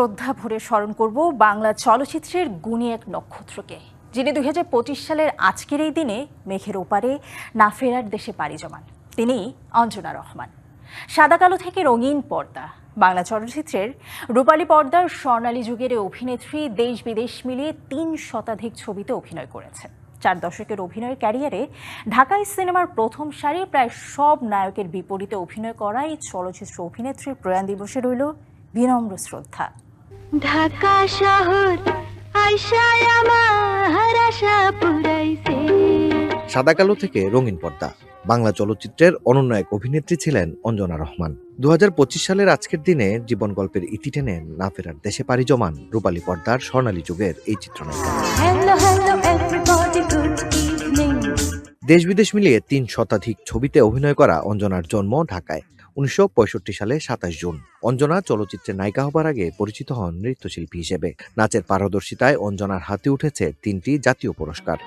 শ্রদ্ধা ভরে স্মরণ করব বাংলা চলচ্চিত্রের গুণী এক নক্ষত্রকে, যিনি দু হাজার পঁচিশ সালের আজকের এই দিনে মেঘের ওপারে না ফেরার দেশে পাড়ি জমান। তিনি অঞ্জনা রহমান। সাদা কালো থেকে রঙিন পর্দা। বাংলা চলচ্চিত্রের রূপালী পর্দার স্বর্ণালী যুগের অভিনেত্রী দেশ বিদেশ মিলিয়ে তিন শতাধিক ছবিতে অভিনয় করেছেন। চার দশকের অভিনয়ের ক্যারিয়ারে ঢাকাই সিনেমার প্রথম সারি প্রায় সব নায়কের বিপরীতে অভিনয় করা এই চলচ্চিত্র অভিনেত্রীর প্রয়াণ দিবসে রইল বিনম্র শ্রদ্ধা। ঢাকা শহর আইসায় আমার আশা পুরাইছে। সাদা কালো থেকে রঙিন পর্দা বাংলা চলচ্চিত্রের অনন্য এক অভিনেত্রী ছিলেন অঞ্জনা রহমান। দু হাজার পঁচিশ সালের আজকের দিনে জীবন গল্পের ইতি টেনে না ফেরার দেশে পাড়ি জমান রূপালী পর্দার স্বর্ণালী যুগের এই চিত্রনায়িকা। দেশ বিদেশ মিলিয়ে তিন শতাধিক ছবিতে অভিনয় করা অঞ্জনার জন্ম ঢাকায়। উনিশশো পঁয়ষট্টি সালে সাতাশ জুন অঞ্জনা চলচ্চিত্রে নায়িকা হবার আগে পরিচিত হন নৃত্যশিল্পী হিসেবে। নাচের পারদর্শিতায় অঞ্জনার হাতে উঠেছে তিনটি জাতীয় পুরস্কার।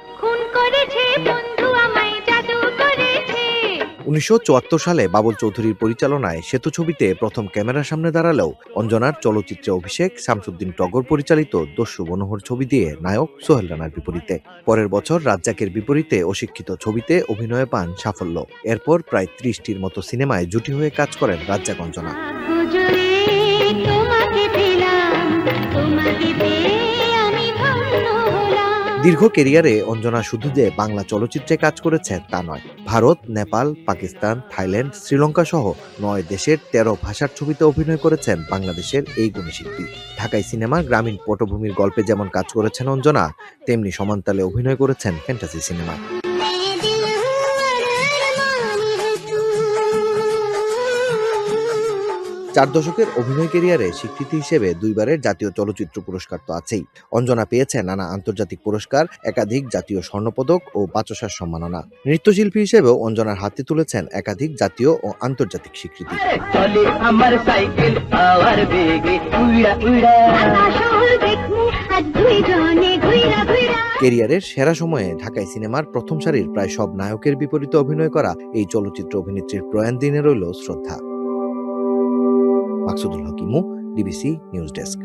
উনিশশো চুয়াত্তর সালে বাবুল চৌধুরীর পরিচালনায় সেতু ছবিতে প্রথম ক্যামেরার সামনে দাঁড়ালেও অঞ্জনার চলচ্চিত্রে অভিষেক, শামসুদ্দিন টগর পরিচালিত দস্যু মনোহর ছবি দিয়ে নায়ক সোহেল রানার বিপরীতে। পরের বছর রাজ্জাকের বিপরীতে অশিক্ষিত ছবিতে অভিনয়ে পান সাফল্য। এরপর প্রায় ত্রিশটির মতো সিনেমায় জুটি হয়ে কাজ করেন রাজ্জাক অঞ্জনা। দীর্ঘ কেরিয়ারে অঞ্জনা শুধু যে বাংলা চলচ্চিত্রে কাজ করেছেন তা নয়, ভারত, নেপাল, পাকিস্তান, থাইল্যান্ড, শ্রীলঙ্কা সহ নয় দেশের তেরো ভাষার ছবিতে অভিনয় করেছেন বাংলাদেশের এই গুণী শিল্পী। ঢাকাই সিনেমা গ্রামীণ পটভূমির গল্পে যেমন কাজ করেছেন অঞ্জনা, তেমনি সমান্তালে অভিনয় করেছেন ফ্যান্টাসি সিনেমা। চার দশকের অভিনয় কেরিয়ারে স্বীকৃতি হিসেবে দুইবারের জাতীয় চলচ্চিত্র পুরস্কার তো আছেই। অঞ্জনা পেয়েছে নানা আন্তর্জাতিক পুরস্কার একাধিক জাতীয় স্বর্ণপদক ও বাচসার সম্মাননা। নৃত্যশিল্পী হিসেবেও অঞ্জনার হাতে তুলেছেন একাধিক জাতীয় ও আন্তর্জাতিক স্বীকৃতি। কেরিয়ারের সেরা সময়ে ঢাকায় সিনেমার প্রথম সারির প্রায় সব নায়কের বিপরীতে অভিনয় করা এই চলচ্চিত্র অভিনেত্রীর প্রয়াণ দিনে রইল শ্রদ্ধা। Maksudul Hakim DBC news desk